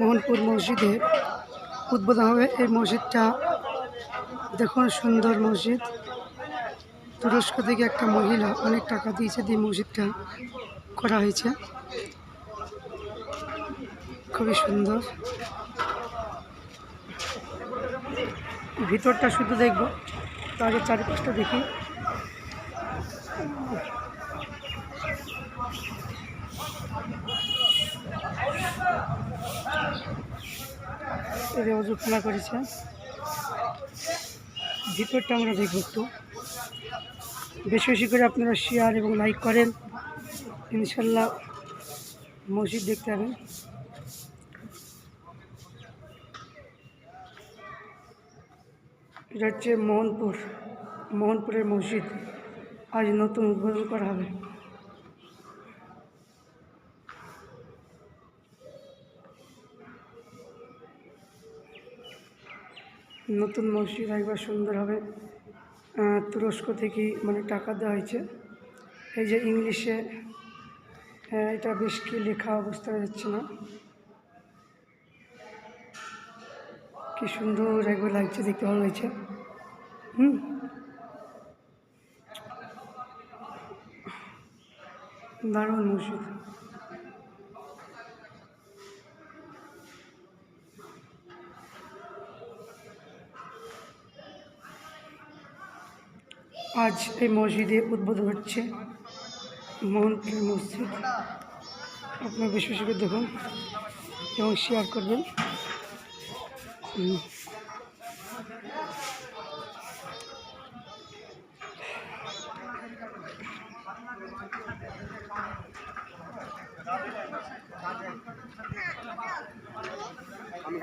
মোহনপুর মসজিদে উদ্বোধন হবে। এই মসজিদটা দেখুন, সুন্দর মসজিদ। তুরস্ক থেকে একটা মহিলা অনেক টাকা দিয়েছে, দিয়ে মসজিদটা করা হয়েছে। খুবই সুন্দর। ভিতরটা শুধু দেখব তার চারিপাশটা দেখি। এদের অজু খোলা করেছে ভিতরটা আমরা দেখব একটু বেশি বেশি করে আপনারা শেয়ার এবং লাইক করেন। ইনশাল্লাহ মসজিদ দেখতে হবে এটা হচ্ছে মোহনপুর, মোহনপুরের মসজিদ। আজ নতুন উদ্বোধন করা হবে। নতুন মসজিদ একবার সুন্দর হবে। তুরস্ক থেকে মানে টাকা দেওয়া হয়েছে। এই যে ইংলিশে এটা বেশ কি লেখা বুঝতে যাচ্ছে না। কি সুন্দর একবার লাগছে, দেখতে ভালো লাগছে। হুম। দারুণ মসজিদ। আজ এই মসজিদে উদ্বোধন হচ্ছে মোহনপুর মসজিদ। আপনার বেশি দেখুন এবং শেয়ার করবেন।